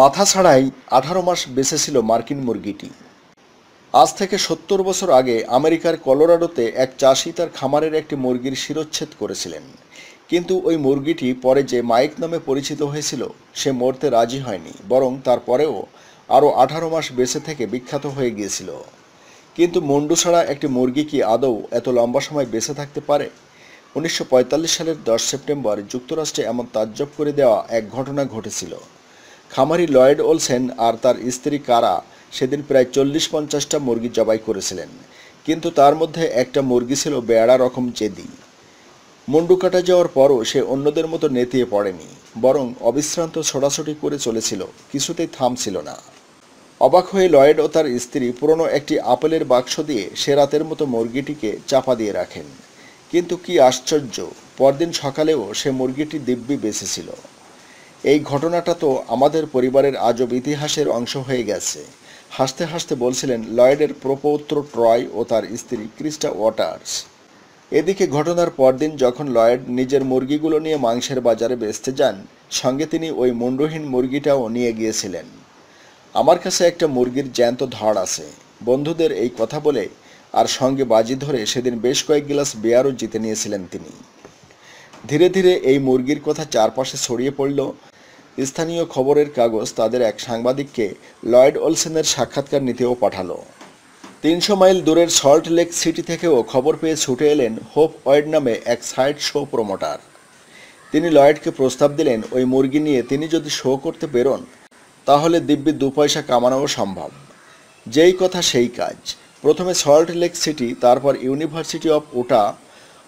মাথা ছাড়াই আঠারো মাস বেঁচে ছিল মার্কিন মুরগিটি। আজ থেকে সত্তর বছর আগে আমেরিকার কলোরাডোতে এক চাষি তার খামারের একটি মুরগির শিরোচ্ছেদ করেছিলেন। কিন্তু ওই মুরগিটি পরে যে মাইক নামে পরিচিত হয়েছিল, সে মরতে রাজি হয়নি, বরং তারপরেও আরও আঠারো মাস বেঁচে থেকে বিখ্যাত হয়ে গিয়েছিল। কিন্তু মুন্ডু ছাড়া একটি মুরগি কি আদৌ এত লম্বা সময় বেঁচে থাকতে পারে? উনিশশো পঁয়তাল্লিশ সালের দশ সেপ্টেম্বর যুক্তরাষ্ট্রে এমন তাজ্জব করে দেওয়া এক ঘটনা ঘটেছিল। খামারি লয়েড ওলসেন আর তার স্ত্রী কারা সেদিন প্রায় চল্লিশ পঞ্চাশটা মুরগি জবাই করেছিলেন। কিন্তু তার মধ্যে একটা মুরগি ছিল বেড়া রকম জেদি। মুন্ডু কাটা যাওয়ার পরও সে অন্যদের মতো নেতিয়ে পড়েনি, বরং অবিশ্রান্ত ছোটাছুটি করে চলেছিল, কিছুতেই থামছিল না। অবাক হয়ে লয়েড ও তার স্ত্রী পুরনো একটি আপেলের বাক্স দিয়ে সে রাতের মতো মুরগিটিকে চাপা দিয়ে রাখেন। কিন্তু কি আশ্চর্য, পরদিন সকালেও সে মুরগিটি দিব্যি বেঁচেছিল। এই ঘটনাটা তো আমাদের পরিবারের আজব ইতিহাসের অংশ হয়ে গেছে। হাসতে হাসতে বলছিলেন লয়েডের প্রপৌত্র ট্রয় ও তার স্ত্রী ক্রিস্টা ওয়াটার্স। এদিকে ঘটনার পরদিন যখন লয়েড নিজের মুরগিগুলো নিয়ে মাংসের বাজারে বেচতে যান, সঙ্গে তিনি ওই মুন্ডহীন মুরগিটাও নিয়ে গিয়েছিলেন। আমার কাছে একটা মুরগির জ্যান্ত ধড় আছে। বন্ধুদের এই কথা বলে আর সঙ্গে বাজি ধরে সেদিন বেশ কয়েক গ্লাস বেয়ারও জিতে নিয়েছিলেন তিনি। ধীরে ধীরে এই মুরগির কথা চারপাশে ছড়িয়ে পড়ল স্থানীয় খবরের কাগজ তাদের এক সাংবাদিককে লয়েড ওলসেনের সাক্ষাৎকার নিতেও পাঠালো। তিনশো মাইল দূরের সল্ট লেক সিটি থেকেও খবর পেয়ে ছুটে এলেন হোপ ওয়েড নামে এক সাইড শো প্রমোটার। তিনি লয়েডকে প্রস্তাব দিলেন, ওই মুরগি নিয়ে তিনি যদি শো করতে বেরোন, তাহলে দিব্যি দু পয়সা কামানোও সম্ভব। যেই কথা সেই কাজ। প্রথমে সল্ট লেক সিটি, তারপর ইউনিভার্সিটি অফ ওটা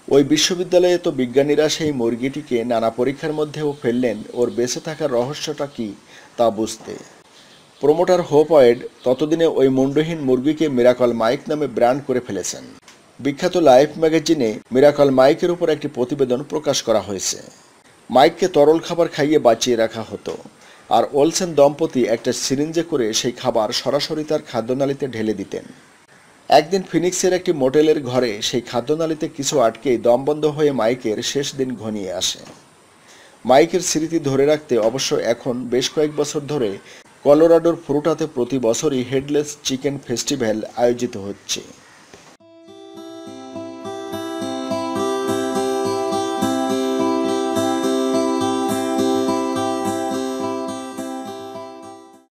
ওই বিশ্ববিদ্যালয়ে তো বিজ্ঞানীরা সেই মুরগিটিকে নানা পরীক্ষার মধ্যেও ফেললেন, ওর বেঁচে থাকার রহস্যটা কি তা বুঝতে। প্রমোটার হোপয়েড ততদিনে ওই মুন্ডহীন মুরগিকে মিরাকল মাইক নামে ব্র্যান্ড করে ফেলেছেন। বিখ্যাত লাইফ ম্যাগাজিনে মিরাকল মাইকের উপর একটি প্রতিবেদন প্রকাশ করা হয়েছে। মাইককে তরল খাবার খাইয়ে বাঁচিয়ে রাখা হতো, আর ওলসেন দম্পতি একটা সিরিঞ্জে করে সেই খাবার সরাসরি তার খাদ্যনালীতে ঢেলে দিতেন। একদিন ফিনিক্সের একটি মোটেলের ঘরে সেই খাদ্যনালীতে কিছু আটকেই দমবন্ধ হয়ে মাইকের শেষ দিন ঘনিয়ে আসে। মাইকের স্মৃতি ধরে রাখতে অবশ্য এখন বেশ কয়েক বছর ধরে কলোরাডোর ফ্রুটাতে প্রতি বছরই হেডলেস চিকেন ফেস্টিভ্যাল আয়োজিত হচ্ছে।